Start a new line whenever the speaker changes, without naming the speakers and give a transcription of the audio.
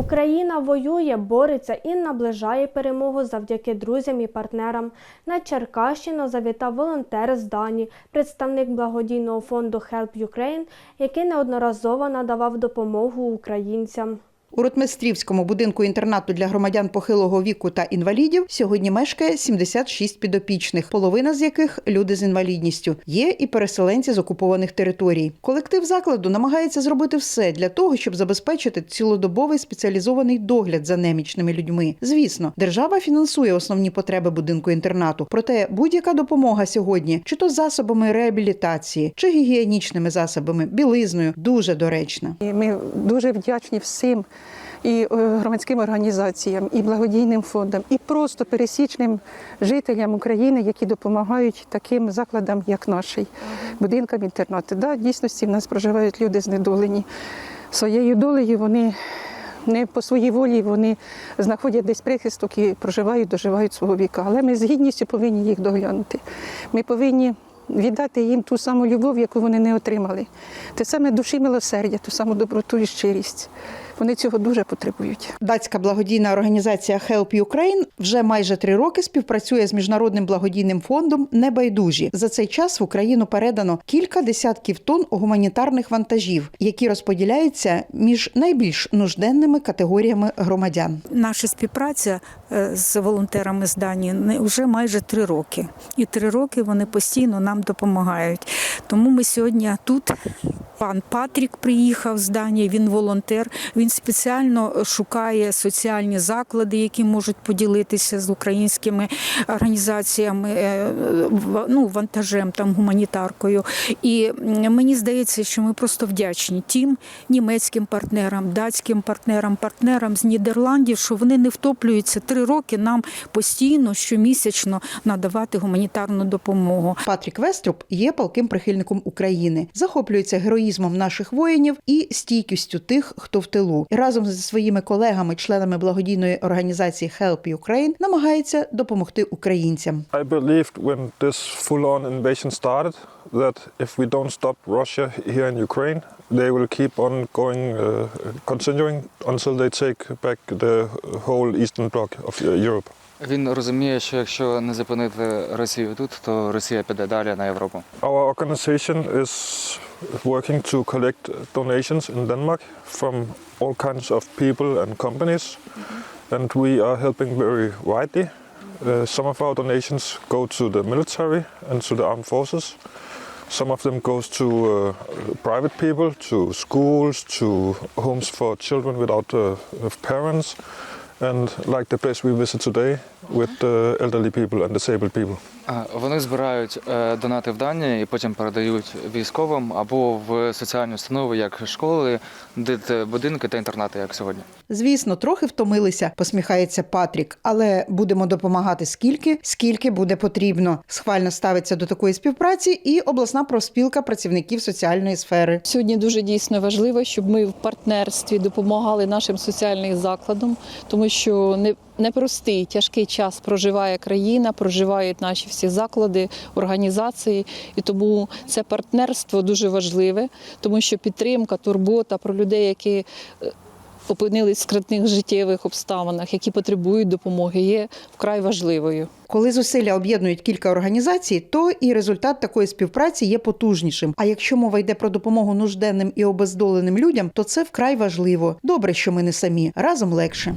Україна воює, бореться і наближає перемогу завдяки друзям і партнерам. На Черкащину завітав волонтер з Дані, представник благодійного фонду Help Ukraine, який неодноразово надавав допомогу українцям.
У Ротмистрівському будинку інтернату для громадян похилого віку та інвалідів сьогодні мешкає 76 підопічних, половина з яких люди з інвалідністю. Є і переселенці з окупованих територій. Колектив закладу намагається зробити все для того, щоб забезпечити цілодобовий спеціалізований догляд за немічними людьми. Звісно, держава фінансує основні потреби будинку інтернату. Проте будь-яка допомога сьогодні, чи то засобами реабілітації, чи гігієнічними засобами, білизною, дуже доречна.
Ми дуже вдячні всім і е, громадським організаціям, і благодійним фондам, і просто пересічним жителям України, які допомагають таким закладам, як наш, будинкам інтернату. Да, дійсності в нас проживають люди знедолені. Своєю долею вони не по своїй волі вони знаходять десь прихисток і проживають, доживають свого віка. Але ми з гідністю повинні їх доглянути. Ми повинні віддати їм ту саму любов, яку вони не отримали. Те саме душі милосердя, ту саму доброту і щирість. Вони цього дуже потребують.
Датська благодійна організація Help Ukraine вже майже три роки співпрацює з міжнародним благодійним фондом Небайдужі. За цей час в Україну передано кілька десятків тонн гуманітарних вантажів, які розподіляються між найбільш нужденними категоріями громадян.
Наша співпраця е, з волонтерами з Данії вже майже три роки. І три роки вони постійно нам допомагають. Тому ми сьогодні тут. Пан Патрік приїхав з Данії, він волонтер. Він спеціально шукає соціальні заклади, які можуть поділитися з українськими організаціями, е, ну, вантажем, там, гуманітаркою. І мені здається, що ми просто вдячні тим німецьким партнерам, датським партнерам, партнерам з Нідерландів, що вони не втоплюються три роки нам постійно, щомісячно надавати гуманітарну допомогу.
Патрік Веструб є палким прихильником України, захоплюється героїзмом наших воїнів і стійкістю тих, хто в тилу. І разом зі своїми колегами, членами благодійної організації Help Ukraine, намагається допомогти українцям.
I believed when this full on invasion started that if we don't stop Russia here in Ukraine, they will keep on going, uh, continuing until they take back the whole eastern bloc of uh, Europe.
Він розуміє, що якщо не зупинити Росію тут, то Росія піде далі на Європу.
Our organization is working to collect donations in Denmark from all kinds of people and companies, and we are helping very widely. Uh, some of our donations go to the military and to the armed forces. Some of them goes to uh, private people, to schools, to homes for children without uh, parents, and like the place we visit today with the elderly people and disabled people.
Вони збирають е, донати в Данії і потім передають військовим або в соціальні установи, як школи, дитбудинки та інтернати, як сьогодні.
Звісно, трохи втомилися, посміхається Патрік, але будемо допомагати скільки, скільки буде потрібно. Схвально ставиться до такої співпраці і обласна профспілка працівників соціальної сфери.
Сьогодні дуже дійсно важливо, щоб ми в партнерстві допомагали нашим соціальним закладам, тому що не непростий тяжкий час проживає країна, проживають наші всі заклади, організації, і тому це партнерство дуже важливе, тому що підтримка, турбота про людей, які е, опинились в скрутних життєвих обставинах, які потребують допомоги, є вкрай важливою.
Коли зусилля об'єднують кілька організацій, то і результат такої співпраці є потужнішим. А якщо мова йде про допомогу нужденним і обездоленим людям, то це вкрай важливо. Добре, що ми не самі разом легше.